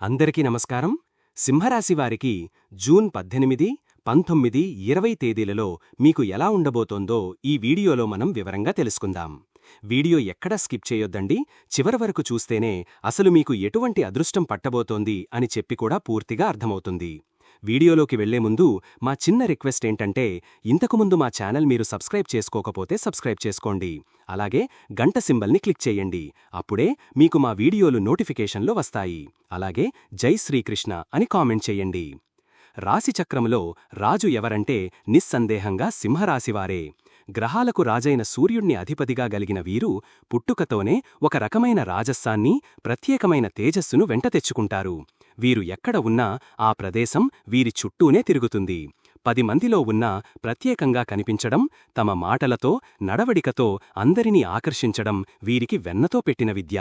అందరికీ నమస్కారం. సింహరాశివారికి జూన్ పద్దెనిమిది పంతొమ్మిది ఇరవై తేదీలలో మీకు ఎలా ఉండబోతోందో ఈ వీడియోలో మనం వివరంగా తెలుసుకుందాం. వీడియో ఎక్కడా స్కిప్ చేయొద్దండి చివరి వరకు చూస్తేనే అసలు మీకు ఎటువంటి అదృష్టం పట్టబోతోంది అని చెప్పి కూడా పూర్తిగా అర్థమవుతుంది. వీడియోలోకి వెళ్ళే ముందు మా చిన్న రిక్వెస్ట్ ఏంటంటే ఇంతకుముందు మా ఛానల్ మీరు సబ్స్క్రైబ్ చేసుకోకపోతే సబ్స్క్రైబ్ చేసుకోండి. అలాగే గంట సింబల్ని క్లిక్ చేయండి. అప్పుడే మీకు మా వీడియోలు నోటిఫికేషన్లో వస్తాయి. అలాగే జై శ్రీకృష్ణ అని కామెంట్ చేయండి. రాశిచక్రములో రాజు ఎవరంటే నిస్సందేహంగా సింహరాశివారే గ్రహాలకు రాజైన సూర్యుణ్ణి అధిపతిగా గలిగిన వీరు పుట్టుకతోనే ఒక రకమైన రాజస్సాన్ని ప్రత్యేకమైన తేజస్సును వెంట తెచ్చుకుంటారు. వీరు ఎక్కడ ఉన్నా ఆ ప్రదేశం వీరి చుట్టూనే తిరుగుతుంది. పది మందిలో ఉన్నా ప్రత్యేకంగా కనిపించడం తమ మాటలతో నడవడికతో అందరినీ ఆకర్షించడం వీరికి వెన్నతో పెట్టిన విద్య.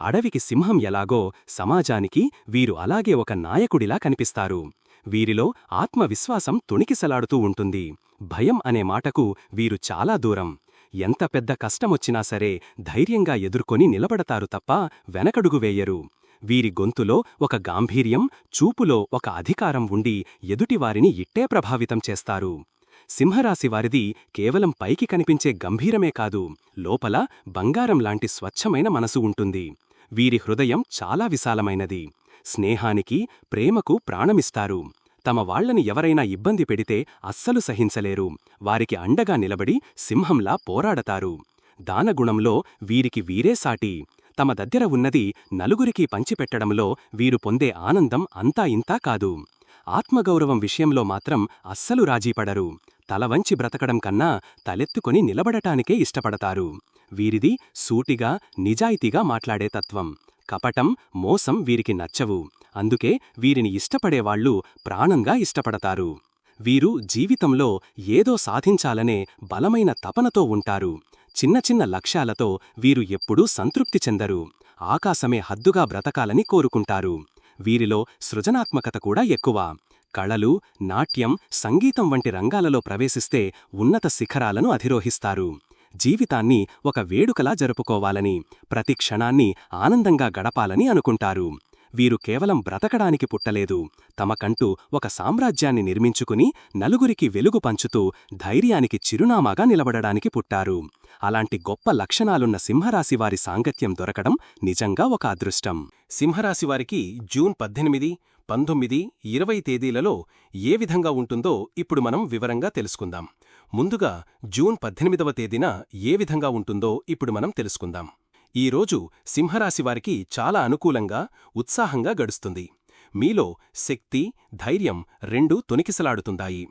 అడవికి సింహం ఎలాగో సమాజానికి వీరు అలాగే ఒక నాయకుడిలా కనిపిస్తారు. వీరిలో ఆత్మవిశ్వాసం తుణికిసలాడుతూ ఉంటుంది. భయం అనే మాటకు వీరు చాలా దూరం. ఎంత పెద్ద కష్టమొచ్చినా సరే ధైర్యంగా ఎదుర్కొని నిలబడతారు తప్ప వెనకడుగు వేయరు. వీరి గొంతులో ఒక గాంభీర్యం చూపులో ఒక అధికారం ఉండి ఎదుటివారిని ఇట్టే ప్రభావితం చేస్తారు. సింహరాశివారిది కేవలం పైకి కనిపించే గంభీరమే కాదు లోపల బంగారం లాంటి స్వచ్ఛమైన మనసు ఉంటుంది. వీరి హృదయం చాలా విశాలమైనది. స్నేహానికి ప్రేమకు ప్రాణమిస్తారు. తమ వాళ్ళని ఎవరైనా ఇబ్బంది పెడితే అస్సలు సహించలేరు. వారికి అండగా నిలబడి సింహంలా పోరాడతారు. దానగుణంలో వీరికి వీరే సాటి. తమ దగ్గర ఉన్నది నలుగురికి పంచిపెట్టడంలో వీరు పొందే ఆనందం అంతా ఇంతా కాదు. ఆత్మగౌరవం విషయంలో మాత్రం అస్సలు రాజీపడరు తలవంచి బ్రతకడం కన్నా తలెత్తుకొని నిలబడటానికే ఇష్టపడతారు. వీరిది సూటిగా నిజాయితీగా మాట్లాడే తత్వం. కపటం మోసం వీరికి నచ్చవు. అందుకే వీరిని ఇష్టపడేవాళ్ళు ప్రాణంగా ఇష్టపడతారు. వీరు జీవితంలో ఏదో సాధించాలనే బలమైన తపనతో ఉంటారు. చిన్న చిన్న లక్ష్యాలతో వీరు ఎప్పుడూ సంతృప్తి చెందరు. ఆకాశమే హద్దుగా బ్రతకాలని కోరుకుంటారు. వీరిలో సృజనాత్మకత కూడా ఎక్కువ. కళలు నాట్యం సంగీతం వంటి రంగాలలో ప్రవేశిస్తే ఉన్నత శిఖరాలను అధిరోహిస్తారు. జీవితాన్ని ఒక వేడుకలా జరుపుకోవాలని ప్రతి క్షణాన్ని ఆనందంగా గడపాలని అనుకుంటారు. వీరు కేవలం బ్రతకడానికి పుట్టలేదు. తమకంటూ ఒక సామ్రాజ్యాన్ని నిర్మించుకుని నలుగురికి వెలుగు పంచుతూ ధైర్యానికి చిరునామాగా నిలబడడానికి పుట్టారు. అలాంటి గొప్ప లక్షణాలున్న సింహరాశివారి సాంగత్యం దొరకడం నిజంగా ఒక అదృష్టం. సింహరాశివారికి జూన్ పద్దెనిమిది పంతొమ్మిది ఇరవై తేదీలలో ఏ విధంగా ఉంటుందో ఇప్పుడు మనం వివరంగా తెలుసుకుందాం. ముందుగా జూన్ పద్దెనిమిదవ తేదీన ఏ విధంగా ఉంటుందో ఇప్పుడు మనం తెలుసుకుందాం. ఈరోజు సింహరాశివారికి చాలా అనుకూలంగా ఉత్సాహంగా గడుస్తుంది. మీలో శక్తి ధైర్యం రెండూ తొనికిసలాడుతుందాయి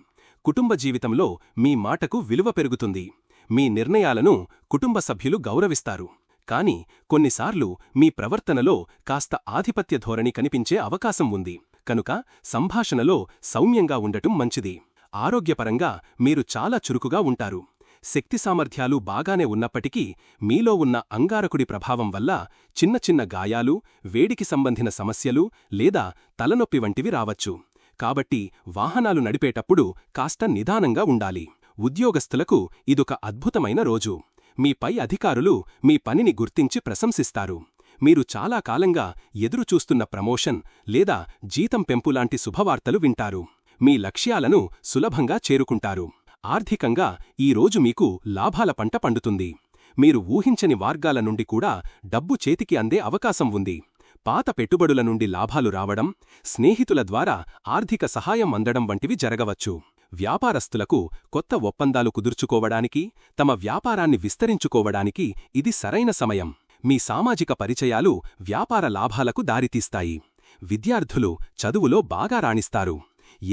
కుటుంబ జీవితంలో మీ మాటకు విలువ పెరుగుతుంది. మీ నిర్ణయాలను కుటుంబ సభ్యులు గౌరవిస్తారు. కాని కొన్నిసార్లు మీ ప్రవర్తనలో కాస్త ఆధిపత్య ధోరణి కనిపించే అవకాశం ఉంది. కనుక సంభాషణలో సౌమ్యంగా ఉండటం మంచిది. ఆరోగ్యపరంగా మీరు చాలా చురుకుగా ఉంటారు. శక్తి సామర్థ్యాలు బాగానే ఉన్నప్పటికీ మీలో ఉన్న అంగారకుడి ప్రభావం వల్ల చిన్న చిన్న గాయాలు వేడికి సంబంధిన సమస్యలు లేదా తలనొప్పి వంటివి రావచ్చు. కాబట్టి వాహనాలు నడిపేటప్పుడు కాస్త నిదానంగా ఉండాలి. ఉద్యోగస్తులకు ఇదొక అద్భుతమైన రోజు. మీ పై అధికారులు మీ పనిని గుర్తించి ప్రశంసిస్తారు. మీరు చాలా కాలంగా ఎదురుచూస్తున్న ప్రమోషన్ లేదా జీతం పెంపులాంటి శుభవార్తలు వింటారు. మీ లక్ష్యాలను సులభంగా చేరుకుంటారు. ఆర్థికంగా ఈరోజు మీకు లాభాల పంట పండుతుంది. మీరు ఊహించని మార్గాల నుండి కూడా డబ్బు చేతికి అందే అవకాశం ఉంది. పాత పెట్టుబడుల నుండి లాభాలు రావడం స్నేహితుల ద్వారా ఆర్థిక సహాయం అందడం వంటివి జరగవచ్చు. వ్యాపారస్తులకు కొత్త ఒప్పందాలు కుదుర్చుకోవడానికి తమ వ్యాపారాన్ని విస్తరించుకోవడానికి ఇది సరైన సమయం. మీ సామాజిక పరిచయాలు వ్యాపార లాభాలకు దారితీస్తాయి. విద్యార్థులు చదువులో బాగా రాణిస్తారు.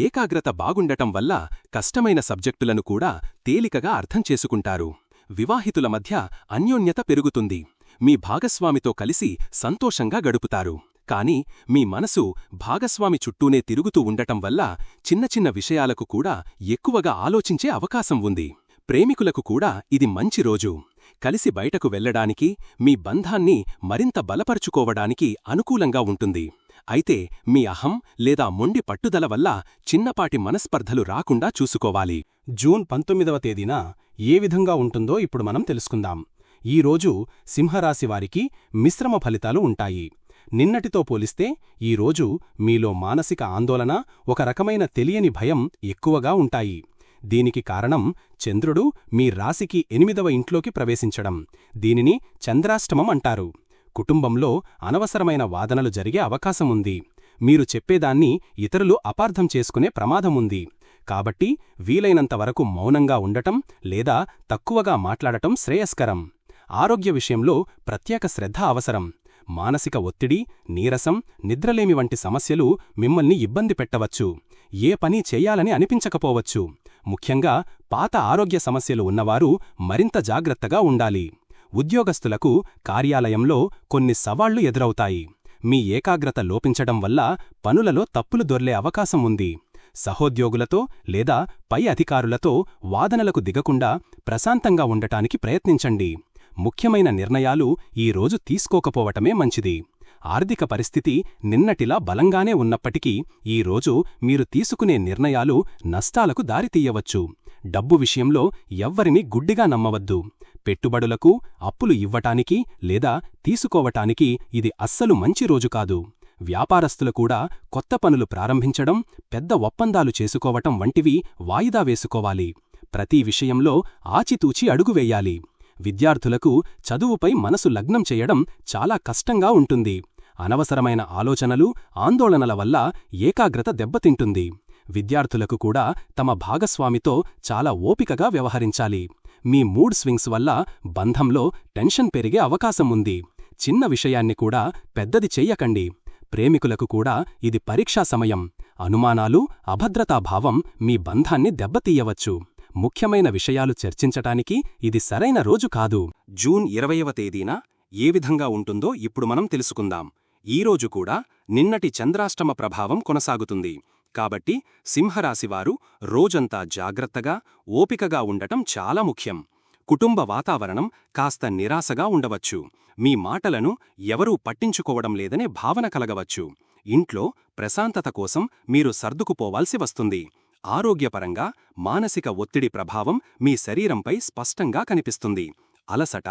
ఏకాగ్రత బాగుండటం వల్ల కష్టమైన సబ్జెక్టులను కూడా తేలికగా అర్థం చేసుకుంటారు. వివాహితుల మధ్య అన్యోన్యత పెరుగుతుంది. మీ భాగస్వామితో కలిసి సంతోషంగా గడుపుతారు. కాని మీ మనసు భాగస్వామి చుట్టూనే తిరుగుతూ ఉండటం వల్ల చిన్న చిన్న విషయాలకు కూడా ఎక్కువగా ఆలోచించే అవకాశం ఉంది. ప్రేమికులకు కూడా ఇది మంచి రోజు. కలిసి బయటకు వెళ్ళడానికి మీ బంధాన్ని మరింత బలపరుచుకోవడానికి అనుకూలంగా ఉంటుంది. అయితే మీ అహం లేదా మొండి పట్టుదల వల్ల చిన్నపాటి మనస్పర్ధలు రాకుండా చూసుకోవాలి. జూన్ పంతొమ్మిదవ తేదీన ఏ విధంగా ఉంటుందో ఇప్పుడు మనం తెలుసుకుందాం. ఈరోజు సింహరాశివారికి మిశ్రమ ఫలితాలు ఉంటాయి. నిన్నటితో పోలిస్తే ఈరోజు మీలో మానసిక ఆందోళన ఒక రకమైన తెలియని భయం ఎక్కువగా ఉంటాయి. దీనికి కారణం చంద్రుడు మీ రాశికి ఎనిమిదవ ఇంట్లోకి ప్రవేశించడం. దీనిని చంద్రాష్టమం అంటారు. కుటుంబంలో అనవసరమైన వాదనలు జరిగే అవకాశముంది. మీరు చెప్పేదాన్ని ఇతరులు అపార్థం చేసుకునే ప్రమాదముంది. కాబట్టి వీలైనంతవరకు మౌనంగా ఉండటం లేదా తక్కువగా మాట్లాడటం శ్రేయస్కరం. ఆరోగ్య విషయంలో ప్రత్యేక శ్రద్ధ అవసరం. మానసిక ఒత్తిడి నీరసం నిద్రలేమి వంటి సమస్యలు మిమ్మల్ని ఇబ్బంది పెట్టవచ్చు. ఏ పని చేయాలని అనిపించకపోవచ్చు. ముఖ్యంగా పాత ఆరోగ్య సమస్యలు ఉన్నవారు మరింత జాగ్రత్తగా ఉండాలి. ఉద్యోగస్తులకు కార్యాలయంలో కొన్ని సవాళ్ళు ఎదురవుతాయి. మీ ఏకాగ్రత లోపించడం వల్ల పనులలో తప్పులు దొర్లే అవకాశం ఉంది. సహోద్యోగులతో లేదా పై అధికారులతో వాదనలకు దిగకుండా ప్రశాంతంగా ఉండటానికి ప్రయత్నించండి. ముఖ్యమైన నిర్ణయాలు ఈ రోజు తీసుకోకపోవటమే మంచిది. ఆర్థిక పరిస్థితి నిన్నటిలా బలంగానే ఉన్నప్పటికీ ఈ రోజు మీరు తీసుకునే నిర్ణయాలు నష్టాలకు దారితీయవచ్చు. డబ్బు విషయంలో ఎవ్వరిని గుడ్డిగా నమ్మవద్దు. పెట్టుబడులకు అప్పులు ఇవ్వటానికి లేదా తీసుకోవటానికి ఇది అస్సలు మంచి రోజు కాదు. వ్యాపారస్తులు కూడా కొత్త పనులు ప్రారంభించడం పెద్ద ఒప్పందాలు చేసుకోవటం వంటివి వాయిదా వేసుకోవాలి. ప్రతి విషయంలో ఆచితూచి అడుగువేయాలి విద్యార్థులకు చదువుపై మనసు లగ్నం చేయడం చాలా కష్టంగా ఉంటుంది. అనవసరమైన ఆలోచనలు ఆందోళనల వల్ల ఏకాగ్రత దెబ్బతింటుంది. విద్యార్థులకు కూడా తమ భాగస్వామితో చాలా ఓపికగా వ్యవహరించాలి. మీ మూడ్ స్వింగ్స్ వల్ల బంధంలో టెన్షన్ పెరిగే అవకాశం ఉంది. చిన్న విషయాన్ని కూడా పెద్దది చెయ్యకండి ప్రేమికులకు కూడా ఇది పరీక్షా సమయం. అనుమానాలు అభద్రతాభావం మీ బంధాన్ని దెబ్బతీయవచ్చు. ముఖ్యమైన విషయాలు చర్చించటానికి ఇది సరైన రోజు కాదు. జూన్ ఇరవయవ తేదీన ఏ విధంగా ఉంటుందో ఇప్పుడు మనం తెలుసుకుందాం. ఈరోజు కూడా నిన్నటి చంద్రాష్టమ ప్రభావం కొనసాగుతుంది. కాబట్టి సింహరాశివారు రోజంతా జాగ్రత్తగా ఓపికగా ఉండటం చాలా ముఖ్యం. కుటుంబ వాతావరణం కాస్త నిరాశగా ఉండవచ్చు. మీ మాటలను ఎవరూ పట్టించుకోవడం లేదనే భావన కలగవచ్చు. ఇంట్లో ప్రశాంతత కోసం మీరు సర్దుకుపోవాల్సి వస్తుంది. ఆరోగ్యపరంగా మానసిక ఒత్తిడి ప్రభావం మీ శరీరంపై స్పష్టంగా కనిపిస్తుంది. అలసట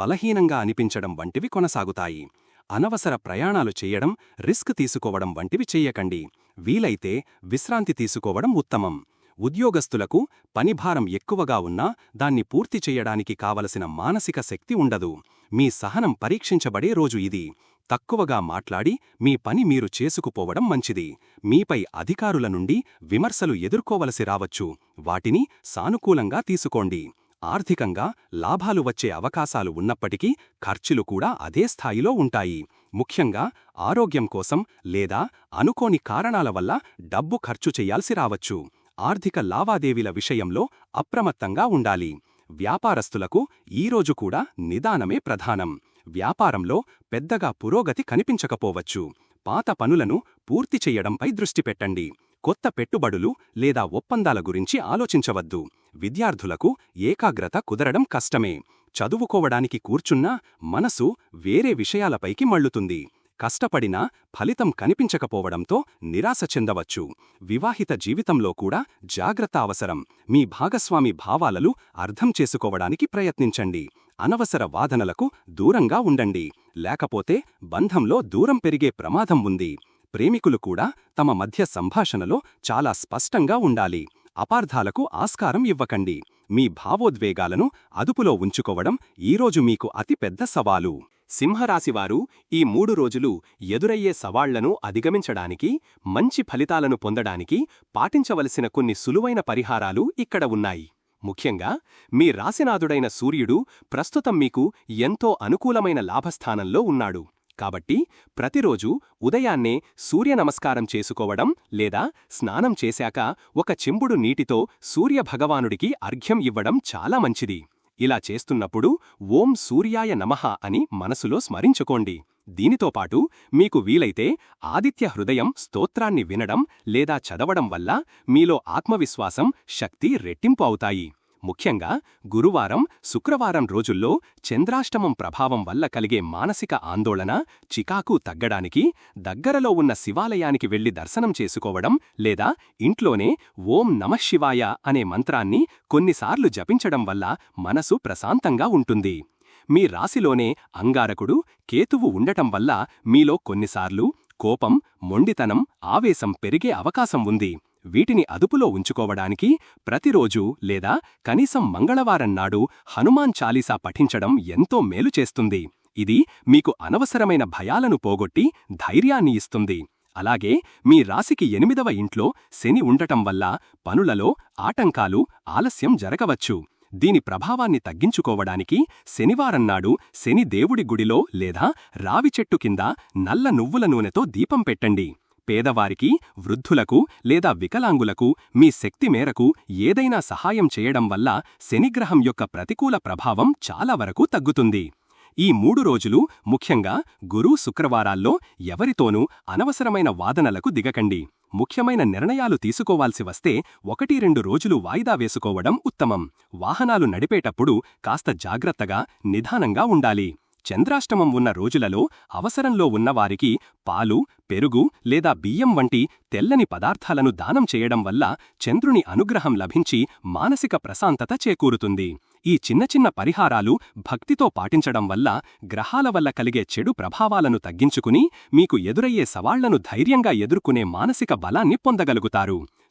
బలహీనంగా అనిపించడం వంటివి కొనసాగుతాయి. అనవసర ప్రయాణాలు చేయడం రిస్క్ తీసుకోవడం వంటివి చెయ్యకండి వీలైతే విశ్రాంతి తీసుకోవడం ఉత్తమం. ఉద్యోగస్తులకు పనిభారం ఎక్కువగా ఉన్నా దాన్ని పూర్తి చేయడానికి కావలసిన మానసిక శక్తి ఉండదు. మీ సహనం పరీక్షించబడే రోజు ఇది. తక్కువగా మాట్లాడి మీ పని మీరు చేసుకుపోవడం మంచిది. మీపై అధికారుల నుండి విమర్శలు ఎదుర్కోవలసి రావచ్చు. వాటిని సానుకూలంగా తీసుకోండి. ఆర్థికంగా లాభాలు వచ్చే అవకాశాలు ఉన్నప్పటికీ ఖర్చులు కూడా అదే స్థాయిలో ఉంటాయి. ముఖ్యంగా ఆరోగ్యం కోసం లేదా అనుకోని కారణాల వల్ల డబ్బు ఖర్చు చేయాల్సి రావచ్చు. ఆర్థిక లావాదేవీల విషయంలో అప్రమత్తంగా ఉండాలి. వ్యాపారస్తులకు ఈరోజు కూడా నిదానమే ప్రధానం. వ్యాపారంలో పెద్దగా పురోగతి కనిపించకపోవచ్చు. పాత పనులను పూర్తి చెయ్యడంపై దృష్టి పెట్టండి. కొత్త పెట్టుబడులు లేదా ఒప్పందాల గురించి ఆలోచించవద్దు. విద్యార్థులకు ఏకాగ్రత కుదరడం కష్టమే. చదువుకోవడానికి కూర్చున్నా మనసు వేరే విషయాలపైకి మళ్ళుతుంది. కష్టపడినా ఫలితం కనిపించకపోవడంతో నిరాశ చెందవచ్చు. వివాహిత జీవితంలో కూడా జాగ్రత్త అవసరం. మీ భాగస్వామి భావాలలు అర్థం చేసుకోవడానికి ప్రయత్నించండి. అనవసర వాదనలకు దూరంగా ఉండండి. లేకపోతే బంధంలో దూరం పెరిగే ప్రమాదం ఉంది. ప్రేమికులు కూడా తమ మధ్య సంభాషణలో చాలా స్పష్టంగా ఉండాలి. అపార్థాలకు ఆస్కారం ఇవ్వకండి. మీ భావోద్వేగాలను అదుపులో ఉంచుకోవడం ఈరోజు మీకు అతిపెద్ద సవాలు. సింహరాశివారు ఈ మూడు రోజులు ఎదురయ్యే సవాళ్ళను అధిగమించడానికి మంచి ఫలితాలను పొందడానికి పాటించవలసిన కొన్ని సులువైన పరిహారాలు ఇక్కడ ఉన్నాయి. ముఖ్యంగా మీ రాశినాథుడైన సూర్యుడు ప్రస్తుతం మీకు ఎంతో అనుకూలమైన లాభస్థానంలో ఉన్నాడు. కాబట్టి ప్రతిరోజు ఉదయాన్నే సూర్య నమస్కారం చేసుకోవడం లేదా స్నానం చేశాక ఒక చెంబుడు నీటితో సూర్యభగవానుడికి అర్ఘ్యం ఇవ్వడం చాలా మంచిది. ఇలా చేస్తున్నప్పుడు ఓం సూర్యాయ నమః అని మనసులో స్మరించుకోండి. దీనితో పాటు మీకు వీలైతే ఆదిత్య హృదయం స్తోత్రాన్ని వినడం లేదా చదవడం వల్ల మీలో ఆత్మవిశ్వాసం శక్తి రెట్టింపు అవుతాయి. ముఖ్యంగా గురువారం శుక్రవారం రోజుల్లో చంద్రాష్టమం ప్రభావం వల్ల కలిగే మానసిక ఆందోళన చికాకు తగ్గడానికి దగ్గరలో ఉన్న శివాలయానికి వెళ్ళి దర్శనం చేసుకోవడం లేదా ఇంట్లోనే ఓం నమశివాయ అనే మంత్రాన్ని కొన్నిసార్లు జపించడం వల్ల మనసు ప్రశాంతంగా ఉంటుంది. మీ రాశిలోనే అంగారకుడు కేతువు ఉండటం వల్ల మీలో కొన్నిసార్లు కోపం మొండితనం ఆవేశం పెరిగే అవకాశం ఉంది. వీటిని అదుపులో ఉంచుకోవడానికి ప్రతిరోజు లేదా కనీసం మంగళవారం నాడు హనుమాన్ చాలీసా పఠించడం ఎంతో మేలు చేస్తుంది. ఇది మీకు అనవసరమైన భయాలను పోగొట్టి ధైర్యాన్ని ఇస్తుంది. అలాగే మీ రాశికి ఎనిమిదవ ఇంట్లో శని ఉండటం వల్ల పనులలో ఆటంకాలు ఆలస్యం జరగవచ్చు. దీని ప్రభావాన్ని తగ్గించుకోవడానికి శనివారం నాడు శని దేవుడి గుడిలో లేదా రావి చెట్టు కింద నల్ల నువ్వుల నూనెతో దీపం పెట్టండి. పేదవారికి వృద్ధులకు లేదా వికలాంగులకు మీ శక్తి మేరకు ఏదైనా సహాయం చేయడం వల్ల శనిగ్రహం యొక్క ప్రతికూల ప్రభావం చాలా వరకు తగ్గుతుంది. ఈ మూడు రోజులు ముఖ్యంగా గురు శుక్రవారాల్లో ఎవరితోనూ అనవసరమైన వాదనలకు దిగకండి. ముఖ్యమైన నిర్ణయాలు తీసుకోవాల్సి వస్తే ఒకటి రెండు రోజులు వాయిదా వేసుకోవడం ఉత్తమం. వాహనాలు నడిపేటప్పుడు కాస్త జాగ్రత్తగా నిదానంగా ఉండాలి. చంద్రాష్టమం ఉన్న రోజులలో అవసరంలో ఉన్నవారికి పాలు పెరుగు లేదా బియ్యం వంటి తెల్లని పదార్థాలను దానం చేయడం వల్ల చంద్రుని అనుగ్రహం లభించి మానసిక ప్రశాంతత చేకూరుతుంది. ఈ చిన్న చిన్న పరిహారాలు భక్తితో పాటించడం వల్ల గ్రహాల వల్ల కలిగే చెడు ప్రభావాలను తగ్గించుకుని మీకు ఎదురయ్యే సవాళ్ళను ధైర్యంగా ఎదుర్కొనే మానసిక బలాన్ని పొందగలుగుతారు.